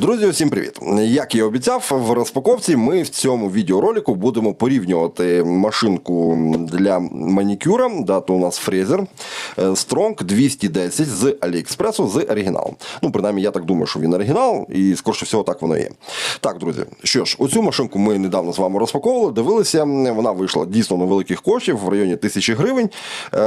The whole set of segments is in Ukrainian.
Друзі, усім привіт! Як і обіцяв, в розпаковці ми в цьому відеоролику будемо порівнювати машинку для манікюра. Дату у нас фрезер е, Strong 210 з Аліекспресу з оригіналом. Ну, принаймні, я так думаю, що він оригінал, і скоріше всього так воно є. Так, друзі, що ж, оцю машинку ми недавно з вами розпаковували, дивилися. Вона вийшла дійсно на великих коштів в районі тисячі гривень. Е,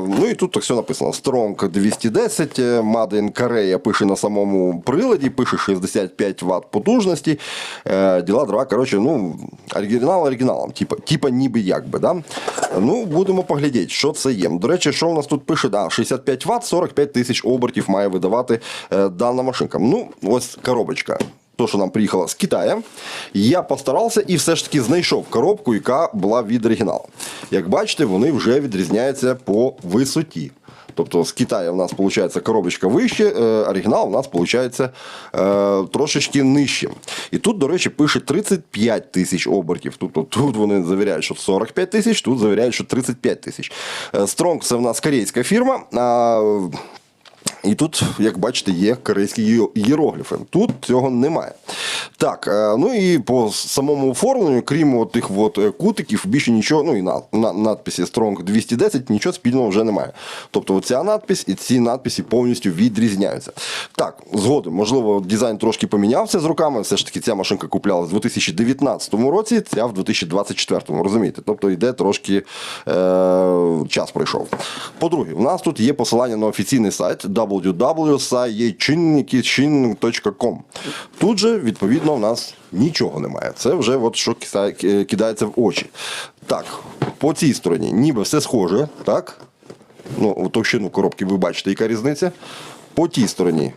ну і тут так все написано: Strong 210, е, Made in Korea пише на самому приладі, пише 65 Вт потужності. Е, діла дрова, коротше, ну, оригінал оригіналом, типа, типа ніби як би. Да? Ну, будемо поглядіти, що це є. До речі, що у нас тут пише? Да, 65 Вт, 45 тисяч обертів має видавати е, дана машинка. Ну, ось коробочка. То, що нам приїхала з Китаю, я постарався і все ж таки знайшов коробку, яка була від оригіналу. Як бачите, вони вже відрізняються по висоті. Тобто з Китаю в нас виходить коробочка вище, е, оригінал у нас виходить е, трошечки нижче. І тут, до речі, пише 35 тисяч обертів. Тобто тут вони завіряють, що 45 тисяч, тут завіряють, що 35 тисяч. Стронг Strong це в нас корейська фірма. І тут, як бачите, є корейські ієрогліфи. Тут цього немає. Так, е, ну і по самому оформленню, крім тих е, кутиків, більше нічого, ну і на, на надписі Strong 210, нічого спільного вже немає. Тобто оця надпись і ці надписи повністю відрізняються. Так, згодом, можливо, дизайн трошки помінявся з роками. Все ж таки, ця машинка куплялась в 2019 році, ця в 2024, розумієте? Тобто йде трошки е, час пройшов. По-друге, у нас тут є посилання на офіційний сайт www.sayechinnikichin.com. Тут же, відповідно, у нас нічого немає. Це вже от що кидається в очі. Так, по цій стороні ніби все схоже, так? Ну, товщину коробки ви бачите, яка різниця. По тій стороні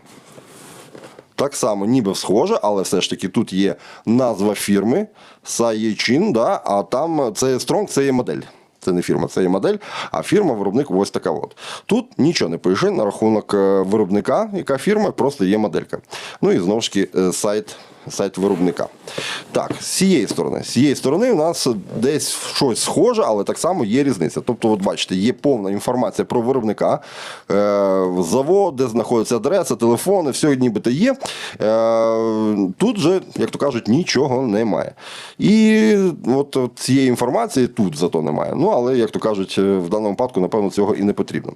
так само, ніби схоже, але все ж таки тут є назва фірми Saechin, да, а там це Strong, це є модель. Це не фірма, це є модель, а фірма виробник ось така. от. Тут нічого не пише на рахунок е, виробника, яка фірма, просто є моделька. Ну і знову ж таки е, сайт, сайт виробника. Так, з цієї сторони. З цієї сторони у нас десь щось схоже, але так само є різниця. Тобто, от бачите, є повна інформація про виробника, е, завод, де знаходиться адреса, телефони, все нібито є. Е, тут же, як то кажуть, нічого немає. І от, цієї інформації тут зато немає. Ну, але, як то кажуть, е, в даному випадку, напевно, цього і не потрібно.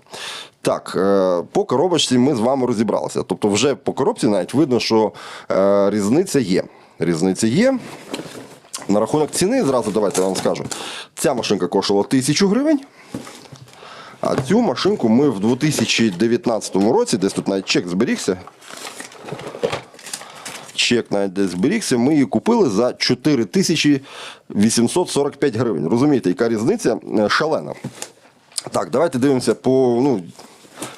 Так, е, по коробочці ми з вами розібралися. Тобто, вже по коробці навіть видно, що е, різниця є. Різниця є. На рахунок ціни, зразу давайте я вам скажу. Ця машинка коштувала 1000 гривень. А цю машинку ми в 2019 році, десь тут навіть чек зберігся. Чек навіть десь зберігся, ми її купили за 4845 гривень. Розумієте, яка різниця Е, шалена. Так, давайте дивимося по, ну,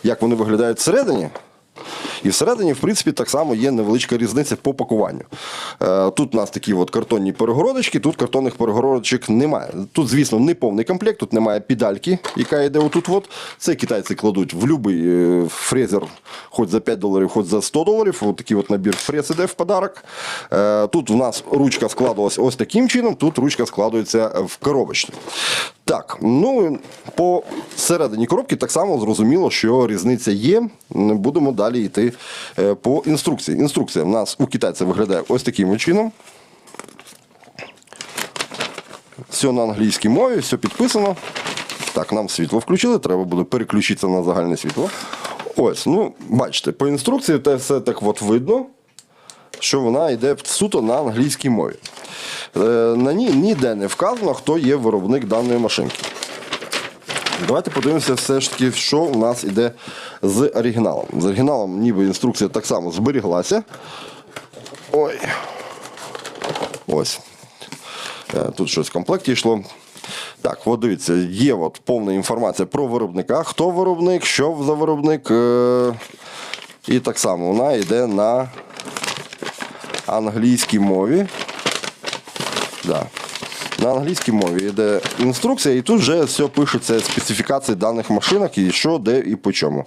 як вони виглядають всередині. І всередині, в принципі, так само є невеличка різниця по пакуванню. Е, Тут у нас такі от картонні перегородочки, тут картонних перегородочок немає. Тут, звісно, не повний комплект, тут немає педальки, яка йде отут. От. Це китайці кладуть в будь-який фрезер, хоч за 5 доларів, хоч за 100 доларів. Ось такий от набір фрез іде в подарок. Е, Тут у нас ручка складувалася ось таким чином, тут ручка складується в коробочку. Так, ну по середині коробки так само зрозуміло, що різниця є. Будемо далі йти е, по інструкції. Інструкція в нас у китайця виглядає ось таким чином. Все на англійській мові, все підписано. Так, нам світло включили, треба буде переключитися на загальне світло. Ось, ну, бачите, по інструкції те все так от видно, що вона йде суто на англійській мові. Е, На ній ніде не вказано, хто є виробник даної машинки. Давайте подивимося все ж таки, що у нас іде з оригіналом. З оригіналом ніби інструкція так само зберіглася. Ой. Ось. Е, Тут щось в комплекті йшло. Так, от дивіться, є от повна інформація про виробника, хто виробник, що за виробник. е, І так само вона йде на англійській мові. Да. На англійській мові йде інструкція, і тут вже все пишеться специфікації даних машинок і що, де і по чому.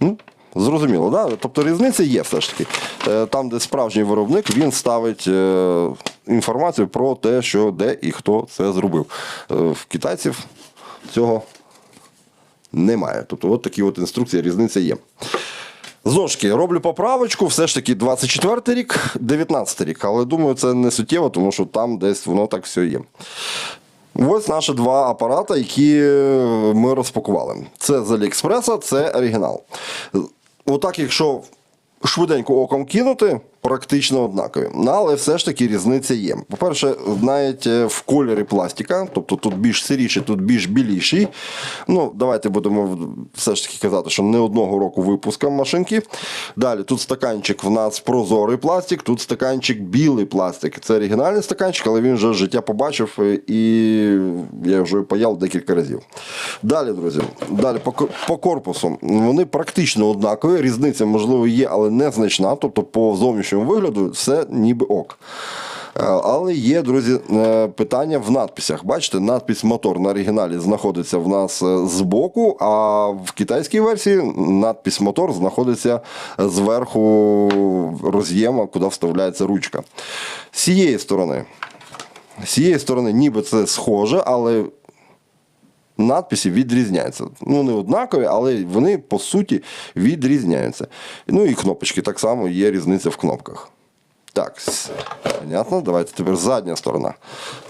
Ну, Зрозуміло, да? тобто різниця є все ж таки. Е, Там, де справжній виробник, він ставить е, інформацію про те, що де і хто це зробив. Е, В китайців цього немає. Тобто, от такі от інструкції, різниця є. Ж роблю поправочку, все ж таки 24 рік, 19 рік. Але думаю, це не суттєво, тому що там десь воно так все є. Ось наші два апарати, які ми розпакували. Це з Аліекспреса, це оригінал. Отак, якщо швиденько оком кинути, практично однакові. Ну, але все ж таки різниця є. По-перше, навіть е, в кольорі пластика, тобто тут більш сиріший, тут більш біліший. Ну, давайте будемо все ж таки казати, що не одного року випуска машинки. Далі тут стаканчик в нас прозорий пластик, тут стаканчик білий пластик. Це оригінальний стаканчик, але він вже життя побачив е, і я вже паяв декілька разів. Далі, друзі, далі по корпусу. Вони практично однакові. Різниця, можливо, є, але незначна. Тобто, по зовнішньому вигляду все ніби ок. Е, Але є, друзі, е, питання в надписях. Бачите, надпись мотор на оригіналі знаходиться в нас е, збоку, а в китайській версії надпись мотор знаходиться зверху роз'єма, куди вставляється ручка. З цієї сторони. З цієї сторони, ніби це схоже, але надписи відрізняються. Ну, не однакові, але вони по суті відрізняються. Ну і кнопочки так само є різниця в кнопках. Так, понятно. Давайте тепер задня сторона.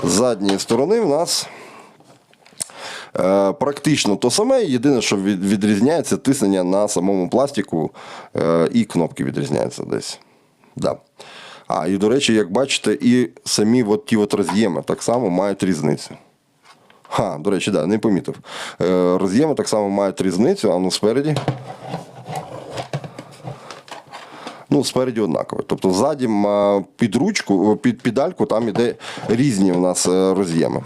З задньої сторони в нас е, практично то саме. Єдине, що відрізняється тиснення на самому пластику е, і кнопки відрізняються десь. Да. А, і до речі, як бачите, і самі от ті от роз'єми так само мають різницю. Ха, до речі, да, не помітив. Е, роз'єми так само мають різницю, а ну спереді. Ну, спереді однаково. Тобто ззаді під ручку, під педальку там іде різні у нас е, роз'єми.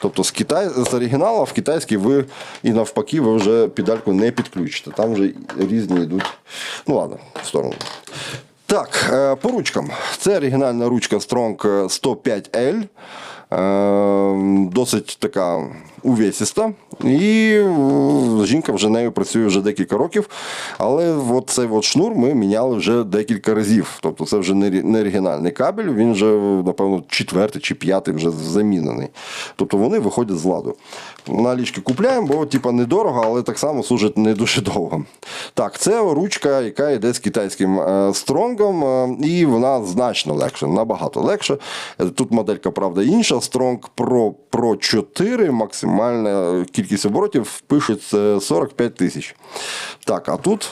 Тобто з, Китай, з оригіналу в китайський ви і навпаки ви вже педальку не підключите. Там вже різні йдуть. Ну ладно, в сторону. Так, е, по ручкам. Це оригінальна ручка Strong 105L. Е, Досить така увесиста. І е, жінка вже нею працює вже декілька років. Але от цей от шнур ми міняли вже декілька разів. Тобто це вже не оригінальний кабель, він вже, напевно, четвертий чи п'ятий вже замінений. Тобто вони виходять з ладу. На лічки купляємо, бо типа, недорого, але так само служить не дуже довго. Так, це ручка, яка йде з китайським е, стронгом, е, і вона значно легше, набагато легше. Тут моделька, правда, інша. Strong Pro Pro 4, максимальна кількість оборотів пишеться 45 тисяч. Так, а тут,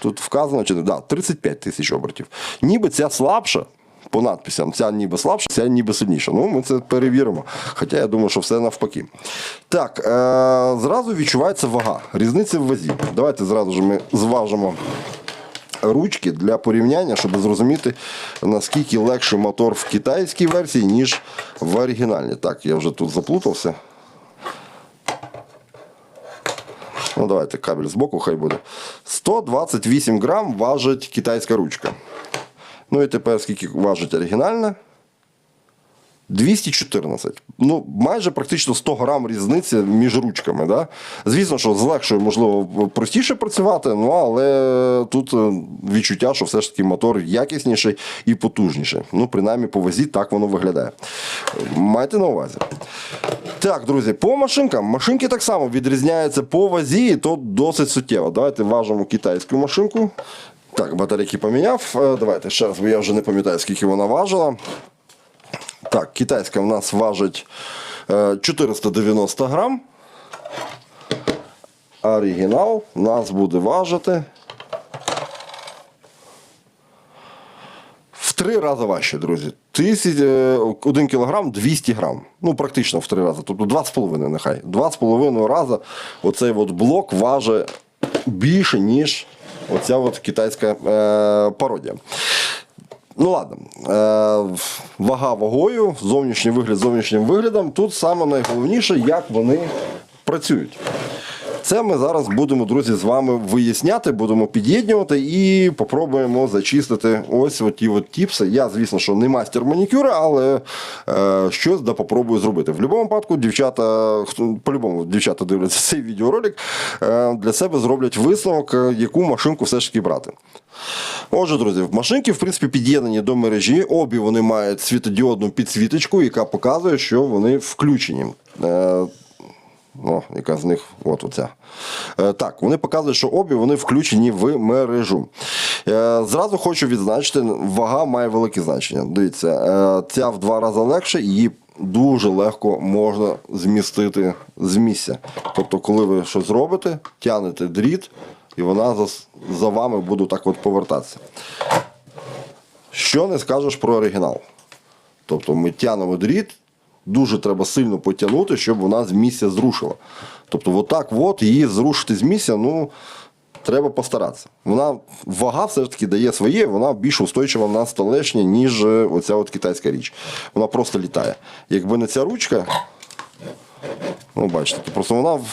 тут вказано, чи да, 35 тисяч обертів. Ніби ця слабша. По надписям, ця ніби слабша, ця ніби сильніша. Ну, ми це перевіримо. Хоча я думаю, що все навпаки. Так, е- зразу відчувається вага. Різниця в вазі. Давайте зразу ж ми зважимо ручки для порівняння, щоб зрозуміти, наскільки легший мотор в китайській версії, ніж в оригінальній. Так, я вже тут заплутався. Ну, давайте кабель збоку хай буде. 128 грам важить китайська ручка. Ну і тепер скільки важить оригінальна? 214. Ну, майже практично 100 грам різниці між ручками. Да? Звісно, що з легшою, можливо, простіше працювати, ну але тут е, відчуття, що все ж таки мотор якісніший і потужніший. Ну, принаймні по вазі так воно виглядає. Майте на увазі. Так, друзі, по машинкам. Машинки так само відрізняються по вазі, і то досить суттєво. Давайте важимо китайську машинку. Так, батарейки поміняв. Е, Давайте ще раз, бо я вже не пам'ятаю, скільки вона важила. Так, китайська в нас важить е, 490 грам. Оригінал у нас буде важити в три рази важче, друзі. Е, 1 кілограм 200 грам. Ну, практично в три рази. Тобто 2,5 нехай. 2,5 рази оцей от блок важить більше, ніж оця от китайська е, пародія. Ну ладно, е, вага вагою, зовнішній вигляд зовнішнім виглядом. Тут саме найголовніше, як вони працюють. Це ми зараз будемо, друзі, з вами виясняти, будемо під'єднувати і попробуємо зачистити ось ті от тіпси. Я, звісно, що не мастер манікюра, але е, щось да попробую зробити. В будь-якому випадку, дівчата, по-любому дівчата дивляться цей відеоролик, е, для себе зроблять висновок, е, яку машинку все ж таки брати. Отже, друзі, машинки, в принципі, під'єднані до мережі. Обі вони мають світодіодну підсвіточку, яка показує, що вони включені. Е, О, яка з них, от оця. Е, так, вони показують, що обі вони включені в мережу. Е, зразу хочу відзначити, вага має велике значення. Дивіться, е, ця в два рази легше, її дуже легко можна змістити з місця. Тобто, коли ви щось робите, тягнете дріт, і вона за, за вами буде так от повертатися. Що не скажеш про оригінал? Тобто ми тянемо дріт, дуже треба сильно потягнути, щоб вона з місця зрушила. Тобто, отак от її зрушити з місця, ну, треба постаратися. Вона вага все ж таки дає своє, вона більш устойчива на столешні, ніж е, оця от китайська річ. Вона просто літає. Якби не ця ручка, ну бачите, то просто вона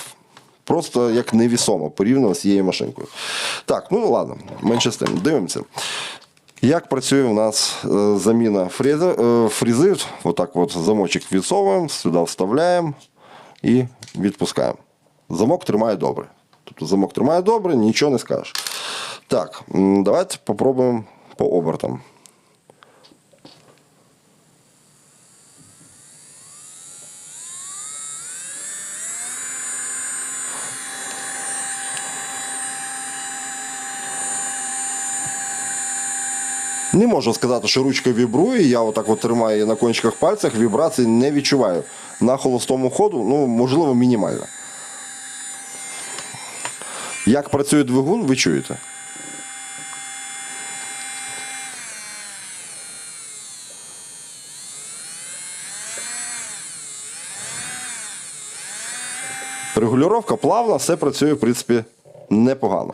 просто як невісома порівняно з цією машинкою. Так, ну ладно, менше з тим. Дивимося. Як працює у нас е, заміна фрези, е, фрези? Отак от замочок відсовуємо, сюди вставляємо і відпускаємо. Замок тримає добре. Тобто замок тримає добре, нічого не скажеш. Так, давайте попробуємо по обертам. Не можу сказати, що ручка вібрує. Я отак от тримаю її на кончиках пальцях, вібрацій не відчуваю. На холостому ходу, ну, можливо, мінімально. Як працює двигун, ви чуєте. Регулювання плавна, все працює, в принципі, непогано.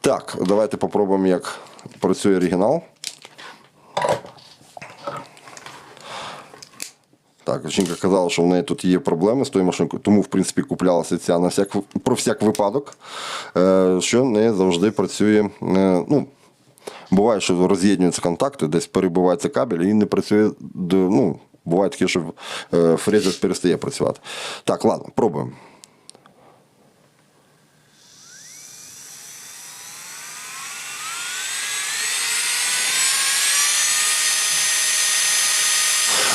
Так, давайте попробуємо, як працює оригінал. Так, жінка казала, що в неї тут є проблеми з тою машинкою, тому, в принципі, куплялася ця на всяк, про всяк випадок, е, що не завжди працює. е, Ну, буває, що роз'єднуються контакти, десь перебувається кабель і не працює. Ну, буває таке, що е, фрезер перестає працювати. Так, ладно, пробуємо.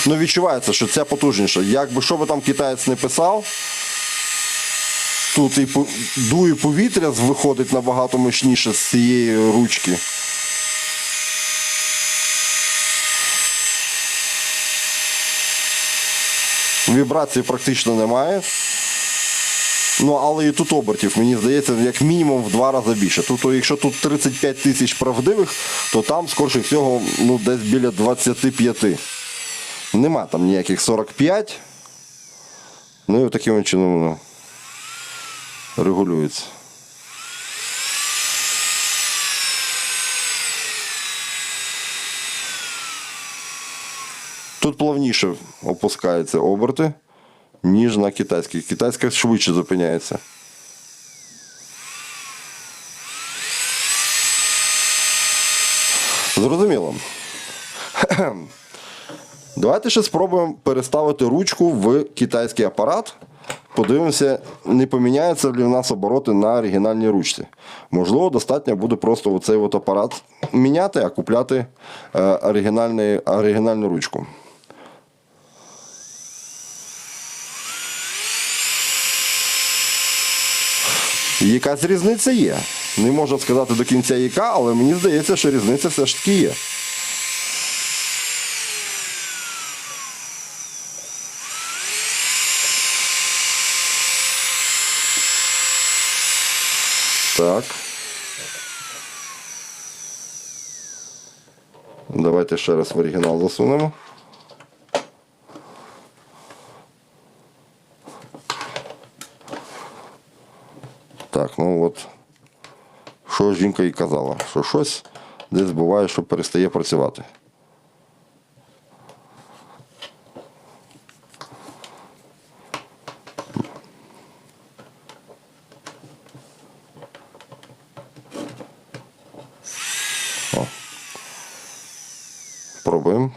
Ну, відчувається, що ця потужніша. Якби що би там китаєць не писав, тут і дує повітря виходить набагато мощніше з цієї ручки. Вібрації практично немає. Ну, але і тут обертів, мені здається, як мінімум в два рази більше. Тобто, якщо тут 35 тисяч правдивих, то там, скорше всього, ну, десь біля 25. Нема там ніяких 45. Ну і таким чином воно регулюється. Тут плавніше опускаються оберти, ніж на китайській. Китайська швидше зупиняється. Зрозуміло. Давайте ще спробуємо переставити ручку в китайський апарат. Подивимося, не поміняються ли в нас обороти на оригінальній ручці. Можливо, достатньо буде просто оцей от апарат міняти, а купляти е, оригінальну ручку. Якась різниця є. Не можу сказати до кінця яка, але мені здається, що різниця все ж таки є. Так. Давайте ще раз в оригінал засунемо. Так, ну от. Що жінка і казала, що щось десь буває, що перестає працювати. О. Пробуємо.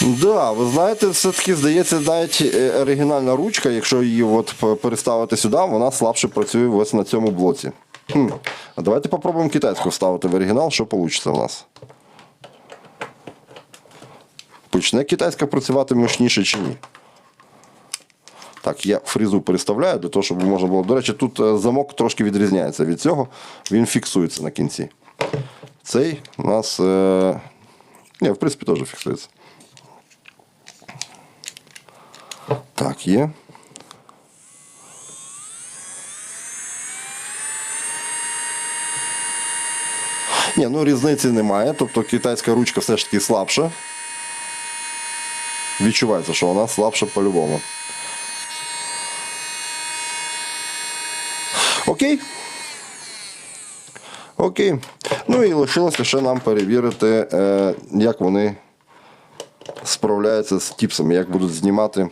Да, ви знаєте, все-таки здається, навіть е, оригінальна ручка, якщо її от переставити сюди, вона слабше працює ось на цьому блоці. Хм. А давайте попробуємо китайську вставити в оригінал, що вийде у нас. почне китайська працювати мощніше чи ні. Так, я фрізу переставляю для того, щоб можна було. До речі, тут е, замок трошки відрізняється від цього, він фіксується на кінці. Цей у нас. Е... Ні, в принципі, теж фіксується. Так, є. Ні, ну різниці немає. Тобто китайська ручка все ж таки слабша. Відчувається, що вона слабша по-любому. Окей. Окей. Ну і лишилося ще нам перевірити, е, як вони справляються з тіпсами, як будуть знімати,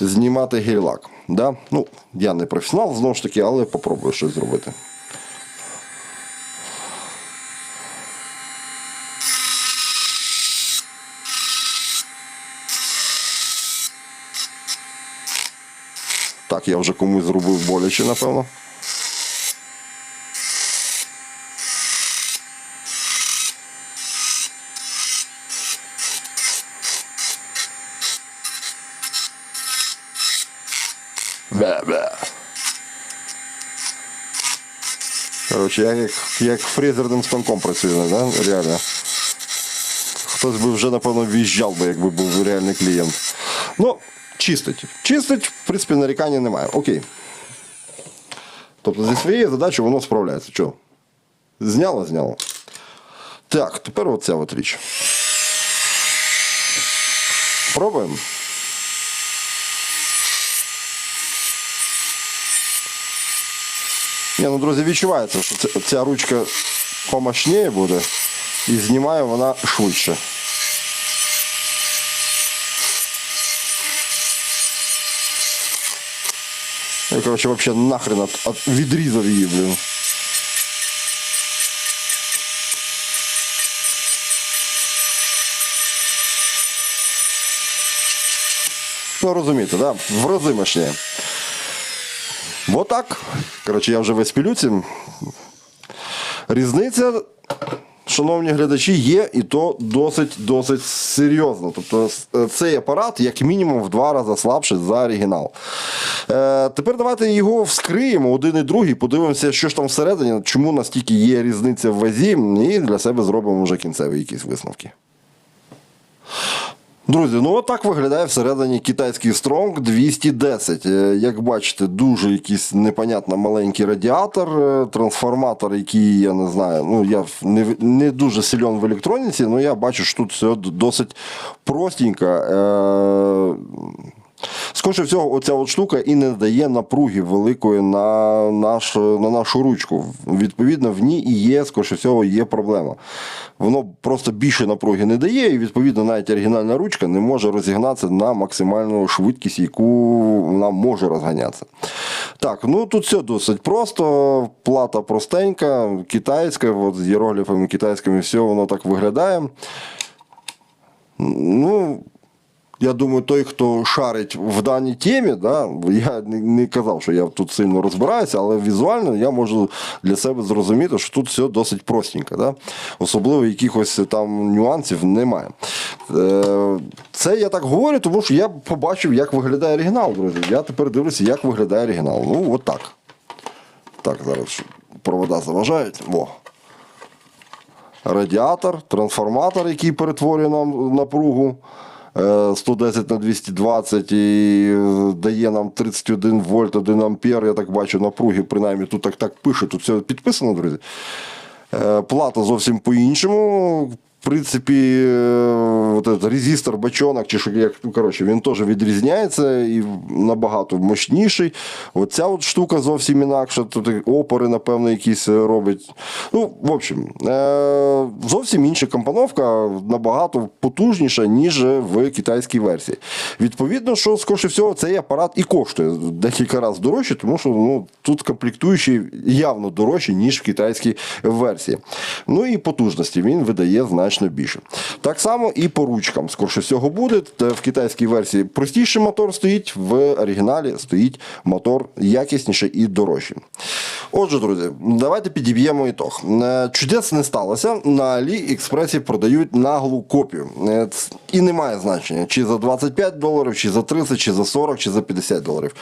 знімати гель-лак. Да? Ну, я не професіонал, знову ж таки, але попробую щось зробити. Так, я вже комусь зробив боляче, напевно. Бе-бе. Коротше, я як, як фрезерним станком працюю, да? реально. Хтось би вже, напевно, в'їжджав би, якби був реальний клієнт. Ну, чистить. Чистить, в принципі, нарікання немає. Окей. Тобто зі своєю задачею воно справляється. Чого? Зняло, зняло. Так, тепер оця от річ. Пробуємо. Ні, ну, друзі, відчувається, що ця, ручка помощніє буде і знімає вона швидше. Я, короче, вообще нахрен от, от відрізав її, блін. Ну, розумієте, да? В рази мощніє. Вот так. Коротше, я вже весь пілюці. Різниця, шановні глядачі, є і то досить досить серйозно. Тобто е, цей апарат, як мінімум, в два рази слабший за оригінал. Е, тепер давайте його вскриємо один і другий, подивимося, що ж там всередині, чому настільки є різниця в вазі, і для себе зробимо вже кінцеві якісь висновки. Друзі, ну отак виглядає всередині китайський Strong 210. Е, Як бачите, дуже якийсь непонятно маленький радіатор, е, трансформатор, який я не знаю. Ну я не, не дуже сильон в електроніці, але я бачу, що тут все досить простенько. Скоріше всього, оця от штука і не дає напруги великої на, наш, на нашу ручку. Відповідно, в ній і є, скоріше всього, є проблема. Воно просто більше напруги не дає, і відповідно навіть оригінальна ручка не може розігнатися на максимальну швидкість, яку вона може розганятися. Так, ну тут все досить просто. Плата простенька, китайська, от з іерогліфами китайськими, все воно так виглядає. Ну, я думаю, той, хто шарить в даній темі, да, я не, казав, що я тут сильно розбираюся, але візуально я можу для себе зрозуміти, що тут все досить простенько. Да? Особливо якихось там нюансів немає. Е, Це я так говорю, тому що я побачив, як виглядає оригінал, друзі. Я тепер дивлюся, як виглядає оригінал. Ну, от так. Так, зараз провода заважають. Во радіатор, трансформатор, який перетворює нам напругу. Е, 110 на 220 і е, дає нам 31 вольт, 1 ампер. Я так бачу напруги, принаймні тут так так пише, тут все підписано, друзі. Е, Плата зовсім по-іншому. В принципі, е, от этот резистор, бачонок, чи що як, ну, коротше, він теж відрізняється і набагато мощніший. Оця от штука зовсім інакша. Тут опори, напевно, якісь е, робить. Ну, в общем, е, зовсім інша компоновка, набагато потужніша, ніж в китайській версії. Відповідно, що, скоріше всього, цей апарат і коштує декілька разів дорожче, тому що ну, тут комплектуючі явно дорожчі, ніж в китайській версії. Ну і потужності він видає значно значно більше. Так само і по ручкам. Скорше всього буде. В китайській версії простіший мотор стоїть, в оригіналі стоїть мотор якісніший і дорожчий. Отже, друзі, давайте підіб'ємо ітог. Е, Чудес не сталося. На Аліекспресі продають наглу копію. Е, І немає значення, чи за 25 доларів, чи за 30, чи за 40, чи за 50 доларів.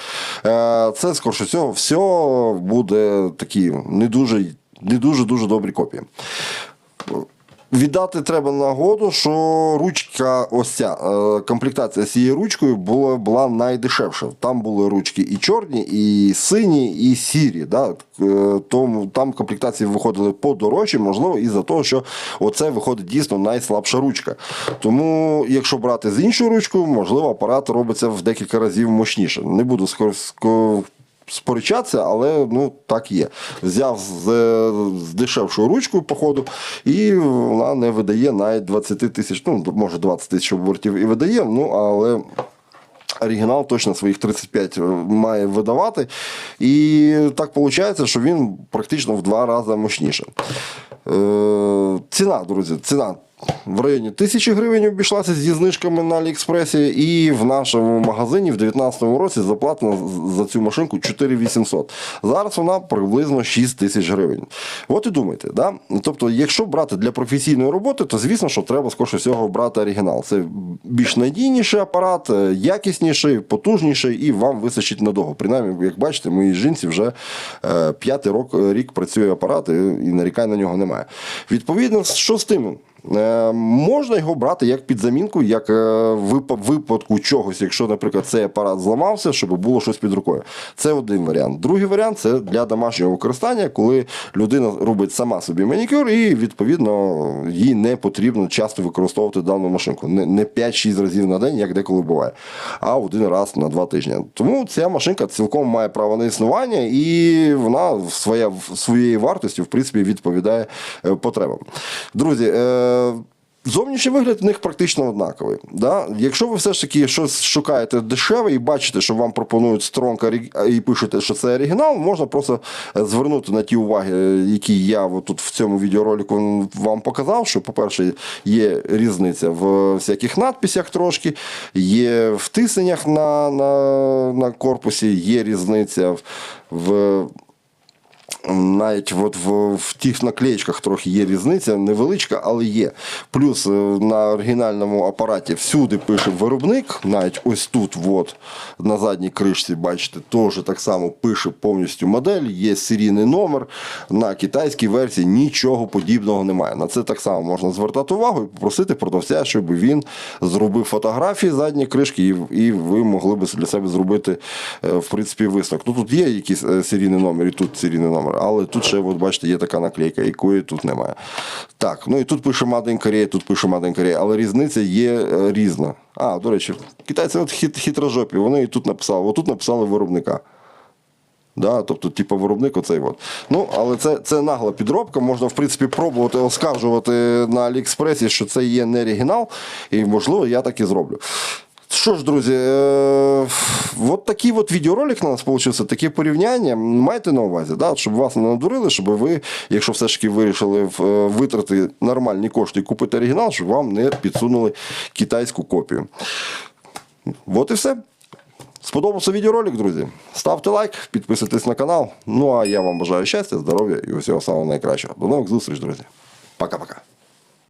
Е, Це, скорше всього, все буде такі не дуже, не дуже дуже добрі копії. Віддати треба нагоду, що ручка, ось ця е, комплектація з цією ручкою була, була найдешевша. Там були ручки і чорні, і сині, і сірі. Да? Е, Тому там комплектації виходили подорожчі, можливо, із-за того, що оце виходить дійсно найслабша ручка. Тому, якщо брати з іншою ручкою, можливо, апарат робиться в декілька разів мощніше. Не буду скоро сперечатися, але ну так є. Взяв з, з дешевшою ручкою, походу, і вона не видає навіть 20 тисяч, ну може 20 тисяч обертів і видає, ну але. Оригінал точно своїх 35 має видавати. І так виходить, що він практично в два рази мощніше. Е, ціна, друзі, ціна в районі 1000 гривень обійшлася зі знижками на Аліекспресі, і в нашому магазині в 2019 році заплатено за цю машинку 4800. Зараз вона приблизно 6 тисяч гривень. От і думайте, да? тобто, якщо брати для професійної роботи, то звісно, що треба скорше всього брати оригінал. Це більш надійніший апарат, е, якісніший, потужніший, і вам вистачить надовго. Принаймні, як бачите, моїй жінці вже е, п'ятий рік працює апарат, і нарікань на нього немає. Відповідно, що з тим? Е, Можна його брати як під замінку, як е, в випадку чогось, якщо, наприклад, цей апарат зламався, щоб було щось під рукою. Це один варіант. Другий варіант це для домашнього використання, коли людина робить сама собі манікюр, і відповідно їй не потрібно часто використовувати дану машинку. Не, не 5-6 разів на день, як деколи буває, а один раз на два тижні. Тому ця машинка цілком має право на існування, і вона своя, своєю вартістю, в принципі, відповідає е, потребам. Друзі, Зовнішній вигляд в них практично однаковий. Да? Якщо ви все ж таки щось шукаєте дешеве і бачите, що вам пропонують стронг і пишете, що це оригінал, можна просто е, звернути на ті уваги, е, які я тут в цьому відеоролику вам показав. Що, по-перше, є різниця в всяких надписях трошки, є в тисненнях на, на, на корпусі, є різниця в. Навіть от в, в тих наклеєчках трохи є різниця, невеличка, але є. Плюс е, на оригінальному апараті всюди пише виробник, навіть ось тут, от, на задній кришці, бачите, теж так само пише повністю модель, є серійний номер. На китайській версії нічого подібного немає. На це так само можна звертати увагу і попросити продавця, щоб він зробив фотографії задньої кришки, і, і ви могли б для себе зробити е, в принципі висновок. Ну тут є якийсь е, серійний номер, і тут серійний номер, але тут ще, от бачите, є така наклейка, якої тут немає. Так, ну і тут пише Made in тут пише Made in але різниця є е, різна. А, до речі, китайці от хит, хитрожопі, вони і тут написали, отут написали виробника. Да, тобто, типу, виробник оцей от. Ну, але це, це нагла підробка. Можна, в принципі, пробувати оскаржувати на Аліекспресі, що це є не оригінал, і, можливо, я так і зроблю. Що ж, друзі, е, от такий от відеоролик у нас вийшов, таке порівняння. Майте на увазі, да, щоб вас не надурили, щоб ви, якщо все ж таки вирішили е, витрати нормальні кошти і купити оригінал, щоб вам не підсунули китайську копію. От і все. Сподобався відеоролик, друзі. Ставте лайк, підписуйтесь на канал. Ну а я вам бажаю щастя, здоров'я і усього самого найкращого. До нових зустріч, друзі. Пока-пока.